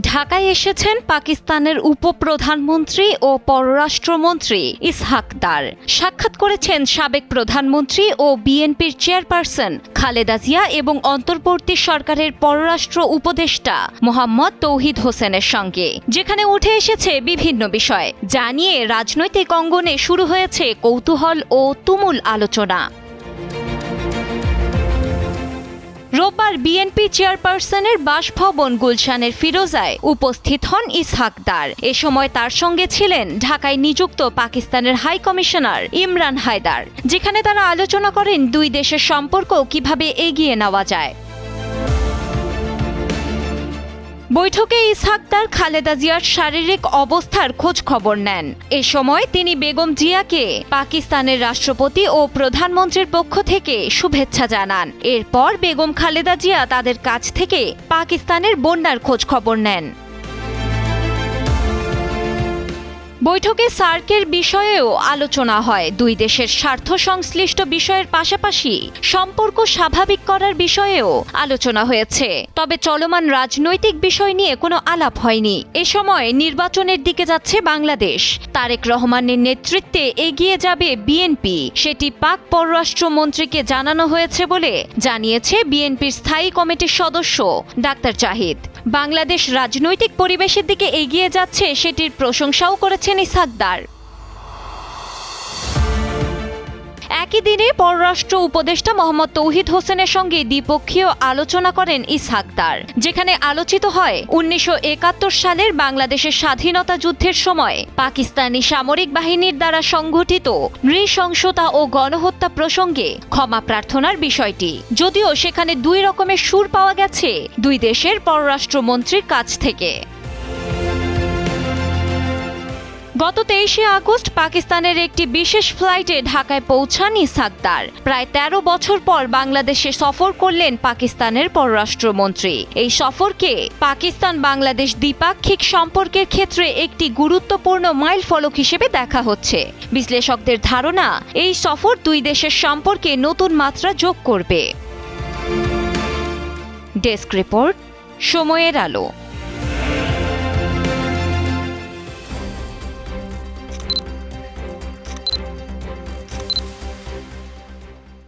ঢাকায় এসেছেন পাকিস্তানের উপপ্রধানমন্ত্রী ও পররাষ্ট্রমন্ত্রী ইসহাক দার। সাক্ষাৎ করেছেন সাবেক প্রধানমন্ত্রী ও বিএনপির চেয়ারপারসন খালেদা জিয়া এবং অন্তর্বর্তী সরকারের পররাষ্ট্র উপদেষ্টা মোহাম্মদ তৌহিদ হোসেনের সঙ্গে, যেখানে উঠে এসেছে বিভিন্ন বিষয়। যা নিয়ে রাজনৈতিক অঙ্গনে শুরু হয়েছে কৌতূহল ও তুমুল আলোচনা। রোববার বিএনপি চেয়ারপারসনের বাসভবন গুলশানের ফিরোজায় উপস্থিত হন ইসহাকদার এ সময় তার সঙ্গে ছিলেন ঢাকায় নিযুক্ত পাকিস্তানের হাই কমিশনার ইমরান হায়দার, যেখানে তারা আলোচনা করেন দুই দেশের সম্পর্ক কীভাবে এগিয়ে নেওয়া যায়। বৈঠকে ইসহাকদার খালেদা জিয়ার শারীরিক অবস্থার খোঁজ খবর নেন। এ সময় তিনি বেগম জিয়াকে পাকিস্তানের রাষ্ট্রপতি ও প্রধানমন্ত্রীর পক্ষ থেকে শুভেচ্ছা জানান। এরপর বেগম খালেদা জিয়া তাদের কাছ থেকে পাকিস্তানের বন্যার খোঁজ খবর নেন। বৈঠকে সার্কের বিষয়েও আলোচনা হয়। দুই দেশের স্বার্থ সংশ্লিষ্ট বিষয়ের পাশাপাশি সম্পর্ক স্বাভাবিক করার বিষয়েও আলোচনা হয়েছে। তবে চলমান রাজনৈতিক বিষয় নিয়ে কোনো আলাপ হয়নি। এ সময় নির্বাচনের দিকে যাচ্ছে বাংলাদেশ। তারেক রহমানের নেতৃত্বে এগিয়ে যাবে বিএনপি। সেটি পাক পররাষ্ট্রমন্ত্রীকে জানানো হয়েছে বলে জানিয়েছে বিএনপির স্থায়ী কমিটির সদস্য ডাক্তার জাহিদ। বাংলাদেশ রাজনৈতিক পরিবেশের দিকে এগিয়ে যাচ্ছে সেটির প্রশংসাও করেছেন ইসাকদার। একই দিনে পররাষ্ট্র উপদেষ্টা মোহাম্মদ তৌহিদ হোসেনের সঙ্গে দ্বিপক্ষীয় আলোচনা করেন ইসহাকদার যেখানে আলোচিত হয় উনিশশো একাত্তর সালের বাংলাদেশের স্বাধীনতা যুদ্ধের সময় পাকিস্তানি সামরিক বাহিনীর দ্বারা সংঘটিত নৃশংসতা ও গণহত্যা প্রসঙ্গে ক্ষমা প্রার্থনার বিষয়টি। যদিও সেখানে দুই রকমের সুর পাওয়া গেছে, দুই দেশের পররাষ্ট্রমন্ত্রীর কাছ থেকে। গত তেইশে আগস্ট পাকিস্তানের একটি বিশেষ ফ্লাইটে ঢাকায় পৌঁছান ইসাকদার প্রায় ১৩ বছর পর বাংলাদেশে সফর করলেন পাকিস্তানের পররাষ্ট্রমন্ত্রী। এই সফরকে পাকিস্তান বাংলাদেশ দ্বিপাক্ষিক সম্পর্কের ক্ষেত্রে একটি গুরুত্বপূর্ণ মাইল ফলক হিসেবে দেখা হচ্ছে। বিশ্লেষকদের ধারণা, এই সফর দুই দেশের সম্পর্কে নতুন মাত্রা যোগ করবে। ডেস্ক রিপোর্ট, সময়ের আলো।